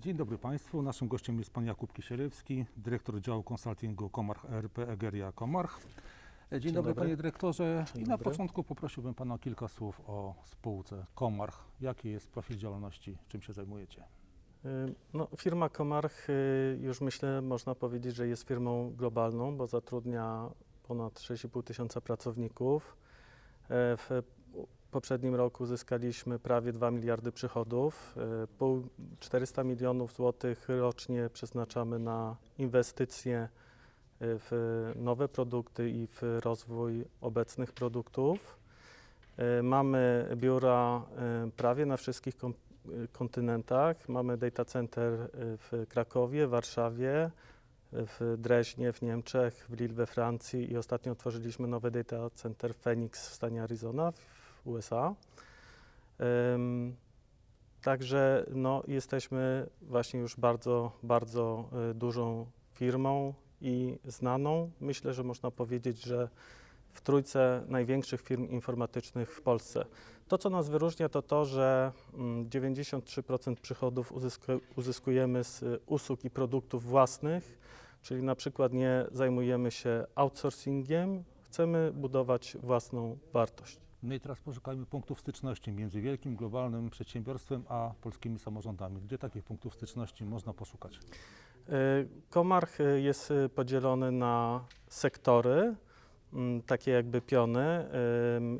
Dzień dobry Państwu. Naszym gościem jest Pan Jakub Kisielewski, dyrektor działu konsultingu Komarch ERP Egeria Komarch. Dzień, Dzień dobry, dobry. Panie Dyrektorze. Dzień I na dobry. początku poprosiłbym Pana o kilka słów o spółce Komarch. Jaki jest profil działalności, czym się zajmujecie? Y, No, firma Komarch y, już myślę, można powiedzieć, że jest firmą globalną, bo zatrudnia ponad 6,5 tysiąca pracowników. E, W poprzednim roku uzyskaliśmy prawie 2 miliardy przychodów. E, Pół 400 milionów złotych rocznie przeznaczamy na inwestycje y, w nowe produkty i w rozwój obecnych produktów. E, Mamy biura e, prawie na wszystkich kontynentach. Mamy data center w Krakowie, Warszawie, w Dreźnie w Niemczech, w Lille we Francji i ostatnio otworzyliśmy nowy data center Phoenix w stanie Arizona USA. Także no, jesteśmy właśnie już bardzo, bardzo y, dużą firmą i znaną. Myślę, że można powiedzieć, że w trójce największych firm informatycznych w Polsce. To, co nas wyróżnia, to to, że mm, 93% przychodów uzysku- uzyskujemy z y, usług i produktów własnych, czyli na przykład nie zajmujemy się outsourcingiem, chcemy budować własną wartość. No i teraz poszukajmy punktów styczności między wielkim globalnym przedsiębiorstwem a polskimi samorządami. Gdzie takich punktów styczności można poszukać? Y, Komarch y, jest y, podzielony na sektory, mm, takie jakby piony.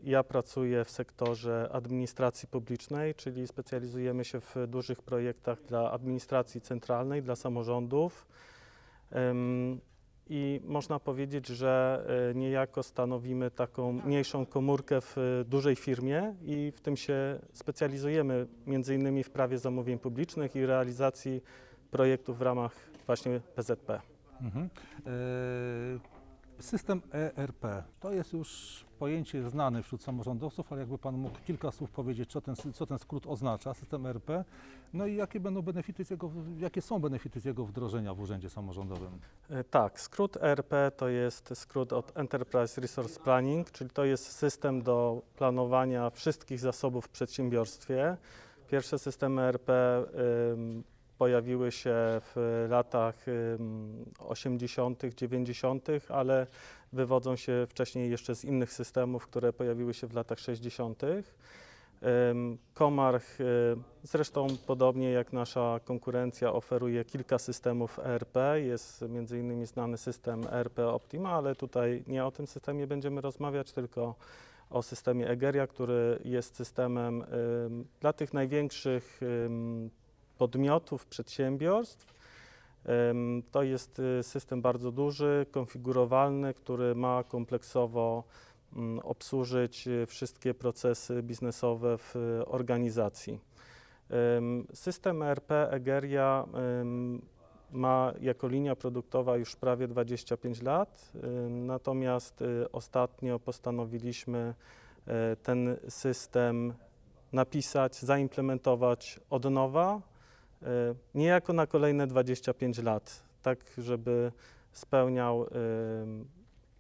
Ja pracuję w sektorze administracji publicznej, czyli specjalizujemy się w dużych projektach dla administracji centralnej, dla samorządów. I można powiedzieć, że y, niejako stanowimy taką mniejszą komórkę w y, dużej firmie i w tym się specjalizujemy, między innymi w prawie zamówień publicznych i realizacji projektów w ramach właśnie PZP. Mhm. E, System ERP to jest już pojęcie znane wśród samorządowców, ale jakby Pan mógł kilka słów powiedzieć, co ten, co ten skrót oznacza, system ERP, no i jakie będą benefity z jego, jakie są benefity z jego wdrożenia w urzędzie samorządowym. E, Tak, skrót ERP to jest skrót od Enterprise Resource Planning, czyli to jest system do planowania wszystkich zasobów w przedsiębiorstwie. Pierwsze systemy ym, pojawiły się w latach ym, 80., 90., ale wywodzą się wcześniej jeszcze z innych systemów, które pojawiły się w latach 60. Ym, Komarch, y, zresztą podobnie jak nasza konkurencja, oferuje kilka systemów ERP. Jest między innymi znany system ERP Optima, ale tutaj nie o tym systemie będziemy rozmawiać, tylko o systemie Egeria, który jest systemem dla tych największych podmiotów, przedsiębiorstw. To jest y, system bardzo duży, konfigurowalny, który ma kompleksowo mm, obsłużyć y, wszystkie procesy biznesowe w y, organizacji. System ERP Egeria ma jako linia produktowa już prawie 25 lat, natomiast ostatnio postanowiliśmy y, ten system napisać, zaimplementować od nowa, niejako na kolejne 25 lat, tak żeby spełniał ym,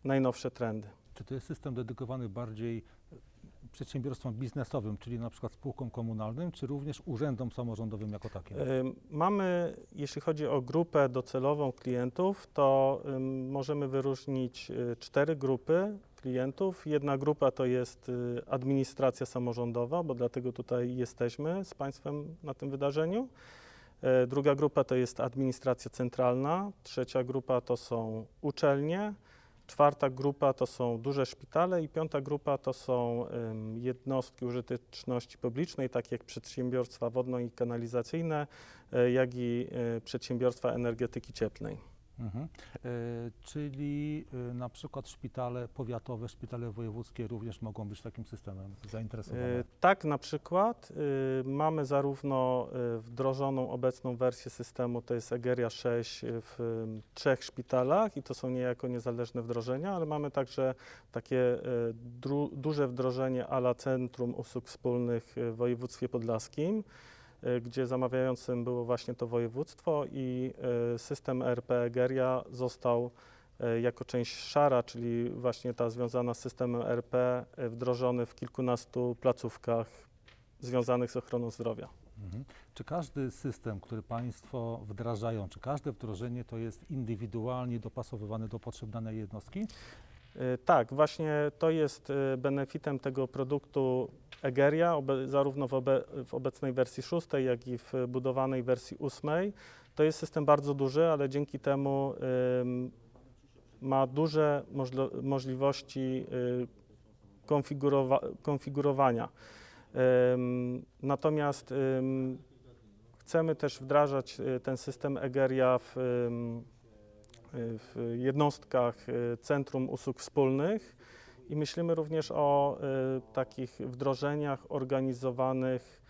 najnowsze trendy. Czy to jest system dedykowany bardziej e, przedsiębiorstwom biznesowym, czyli na przykład spółkom komunalnym, czy również urzędom samorządowym jako takim? Mamy, jeśli chodzi o grupę docelową klientów, to możemy wyróżnić cztery grupy klientów. Jedna grupa to jest y, administracja samorządowa, bo dlatego tutaj jesteśmy z Państwem na tym wydarzeniu. E, Druga grupa to jest administracja centralna, trzecia grupa to są uczelnie, czwarta grupa to są duże szpitale i piąta grupa to są jednostki użyteczności publicznej, takie jak przedsiębiorstwa wodno i kanalizacyjne, e, jak i e, przedsiębiorstwa energetyki cieplnej. Mhm. E, czyli e, na przykład szpitale powiatowe, szpitale wojewódzkie również mogą być takim systemem zainteresowane. E, Tak, na przykład y, mamy zarówno y, wdrożoną obecną wersję systemu, to jest Egeria 6 w trzech szpitalach i to są niejako niezależne wdrożenia, ale mamy także takie y, dru, duże wdrożenie ala Centrum Usług Wspólnych w województwie podlaskim, gdzie zamawiającym było właśnie to województwo i y, system RP Egeria został e, jako część szara, czyli właśnie ta związana z systemem RP, e, wdrożony w kilkunastu placówkach związanych z ochroną zdrowia. Mhm. Czy każdy system, który Państwo wdrażają, czy każde wdrożenie to jest indywidualnie dopasowywany do potrzeb danej jednostki? Y, Tak, właśnie to jest y, benefitem tego produktu Egeria, zarówno w, obe, w obecnej wersji szóstej, jak i w budowanej wersji ósmej. To jest system bardzo duży, ale dzięki temu ym, ma duże możlo, możliwości y, konfigurowa, konfigurowania. Ym, natomiast ym, chcemy też wdrażać y, ten system Egeria w, y, w jednostkach y, Centrum Usług Wspólnych i myślimy również o y, takich wdrożeniach organizowanych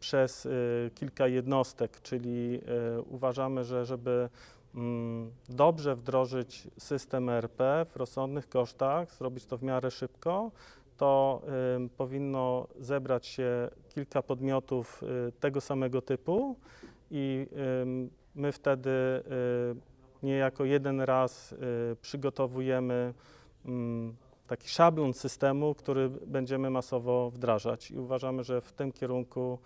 przez y, kilka jednostek, czyli uważamy, że żeby dobrze wdrożyć system ERP w rozsądnych kosztach, zrobić to w miarę szybko, to powinno zebrać się kilka podmiotów tego samego typu i my wtedy niejako jeden raz y, przygotowujemy mm, taki szablon systemu, który będziemy masowo wdrażać i uważamy, że w tym kierunku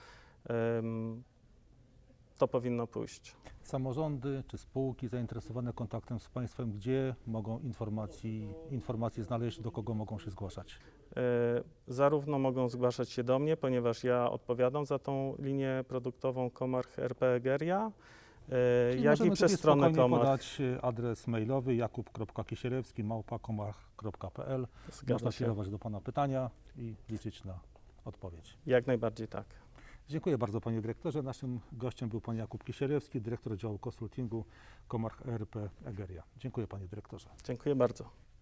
to powinno pójść. Samorządy czy spółki zainteresowane kontaktem z Państwem, gdzie mogą informacji, informacji znaleźć, do kogo mogą się zgłaszać? Y, Zarówno mogą zgłaszać się do mnie, ponieważ ja odpowiadam za tą linię produktową Comarch RP Egeria, y, Czyli jak i przez stronę Comarch. podać e, adres mailowy jakub.kisielewski małpa.komach.pl. Zgadza Można kierować do Pana pytania i liczyć na odpowiedź. Jak najbardziej tak. Dziękuję bardzo Panie Dyrektorze. Naszym gościem był Pan Jakub Kisielewski, Dyrektor Działu Konsultingu Komarch ERP Egeria. Dziękuję Panie Dyrektorze. Dziękuję bardzo.